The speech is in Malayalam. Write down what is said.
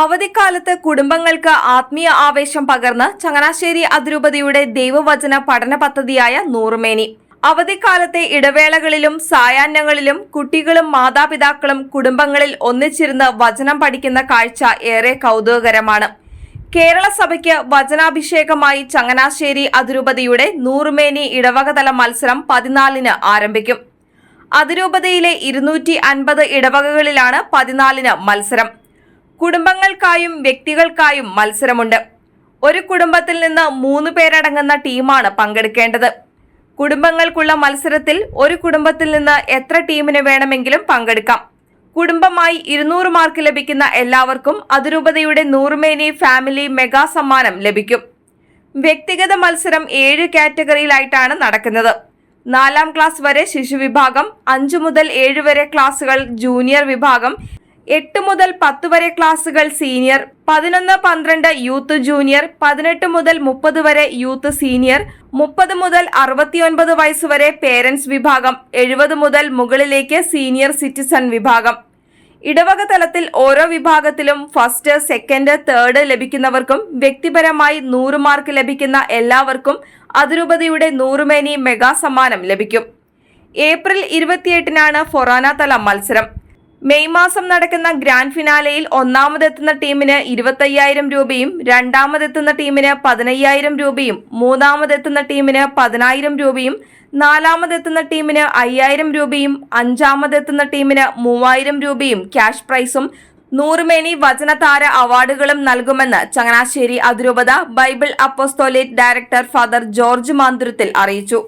അവധിക്കാലത്ത് കുടുംബങ്ങൾക്ക് ആത്മീയ ആവേശം പകർന്ന് ചങ്ങനാശ്ശേരി അതിരൂപതയുടെ ദൈവവചന പഠന പദ്ധതിയായ നൂറുമേനി. അവധിക്കാലത്തെ ഇടവേളകളിലും സായാഹ്നങ്ങളിലും കുട്ടികളും മാതാപിതാക്കളും കുടുംബങ്ങളിൽ ഒന്നിച്ചിരുന്ന് വചനം പഠിക്കുന്ന കാഴ്ച ഏറെ കൗതുകകരമാണ്. കേരള സഭയ്ക്ക് വചനാഭിഷേകമായി ചങ്ങനാശ്ശേരി അതിരൂപതയുടെ നൂറുമേനി ഇടവകതല മത്സരം പതിനാലിന് ആരംഭിക്കും. അതിരൂപതയിലെ ഇരുന്നൂറ്റി അൻപത് ഇടവകകളിലാണ് പതിനാലിന് മത്സരം. കുടുംബങ്ങൾക്കായും വ്യക്തികൾക്കായും മത്സരമുണ്ട്. ഒരു കുടുംബത്തിൽ നിന്ന് മൂന്ന് പേരടങ്ങുന്ന ടീമാണ് പങ്കെടുക്കേണ്ടത്. കുടുംബങ്ങൾക്കുള്ള മത്സരത്തിൽ ഒരു കുടുംബത്തിൽ നിന്ന് എത്ര ടീമിന് വേണമെങ്കിലും പങ്കെടുക്കാം. കുടുംബമായി ഇരുന്നൂറ് മാർക്ക് ലഭിക്കുന്ന എല്ലാവർക്കും അതിരൂപതയുടെ നൂറുമേനി ഫാമിലി മെഗാ സമ്മാനം ലഭിക്കും. വ്യക്തിഗത മത്സരം ഏഴ് കാറ്റഗറിയിലായിട്ടാണ് നടക്കുന്നത്. നാലാം ക്ലാസ് വരെ ശിശു വിഭാഗം അഞ്ചു മുതൽ ഏഴ് വരെ ക്ലാസുകൾ ജൂനിയർ വിഭാഗം എട്ട് മുതൽ പത്ത് വരെ ക്ലാസുകൾ സീനിയർ പതിനൊന്ന് പന്ത്രണ്ട് യൂത്ത് ജൂനിയർ പതിനെട്ട് മുതൽ മുപ്പത് വരെ യൂത്ത് സീനിയർ മുപ്പത് മുതൽ അറുപത്തിയൊൻപത് വയസ്സ് വരെ പേരൻസ് വിഭാഗം എഴുപത് മുതൽ മുകളിലേക്ക് സീനിയർ സിറ്റിസൺ വിഭാഗം. ഇടവക തലത്തിൽ ഓരോ വിഭാഗത്തിലും ഫസ്റ്റ് സെക്കൻഡ് തേർഡ് ലഭിക്കുന്നവർക്കും വ്യക്തിപരമായി നൂറ് മാർക്ക് ലഭിക്കുന്ന എല്ലാവർക്കും അതിരൂപതയുടെ നൂറുമേനി മെഗാ സമ്മാനം ലഭിക്കും. ഏപ്രിൽ ഇരുപത്തിയെട്ടിനാണ് ഫൊറാന തല മത്സരം. മെയ് മാസം നടക്കുന്ന ഗ്രാൻഡ് ഫിനാലയിൽ ഒന്നാമതെത്തുന്ന ടീമിന് ഇരുപത്തയ്യായിരം രൂപയും രണ്ടാമതെത്തുന്ന ടീമിന് പതിനയ്യായിരം രൂപയും മൂന്നാമതെത്തുന്ന ടീമിന് പതിനായിരം രൂപയും നാലാമതെത്തുന്ന ടീമിന് അയ്യായിരം രൂപയും അഞ്ചാമതെത്തുന്ന ടീമിന് മൂവായിരം രൂപയും ക്യാഷ് പ്രൈസും നൂറുമേനി വചനതാര അവാർഡുകളും നൽകുമെന്ന് ചങ്ങനാശ്ശേരി അതിരൂപത Bible apostolate director father George മാന്തുരത്തിൽ അറിയിച്ചു.